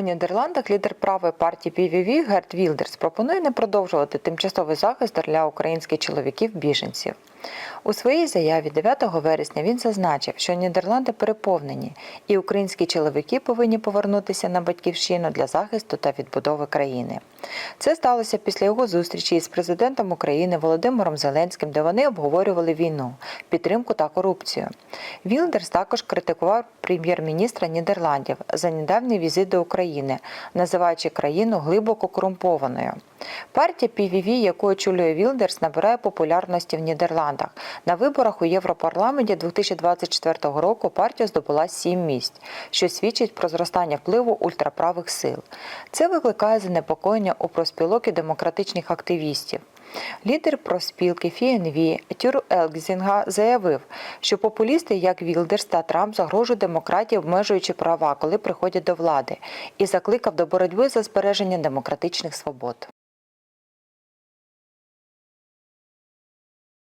У Нідерландах лідер правої партії PVV Герт Вілдерс пропонує не продовжувати тимчасовий захист для українських чоловіків-біженців. У своїй заяві 9 вересня він зазначив, що Нідерланди переповнені, і українські чоловіки повинні повернутися на батьківщину для захисту та відбудови країни. Це сталося після його зустрічі із президентом України Володимиром Зеленським, де вони обговорювали війну, підтримку та корупцію. Вілдерс також критикував прем'єр-міністра Нідерландів за недавній візит до України, називаючи країну глибоко корумпованою. Партія PVV, яку очолює Вілдерс, набирає популярності в Нідерландах. На виборах у Європарламенті 2024 року партія здобула сім місць, що свідчить про зростання впливу ультраправих сил. Це викликає занепокоєння у проспілок і демократичних активістів. Лідер проспілки ФІНВ Тюр Елгзінга заявив, що популісти, як Вілдерс та Трамп, загрожують демократії, обмежуючи права, коли приходять до влади, і закликав до боротьби за збереження демократичних свобод.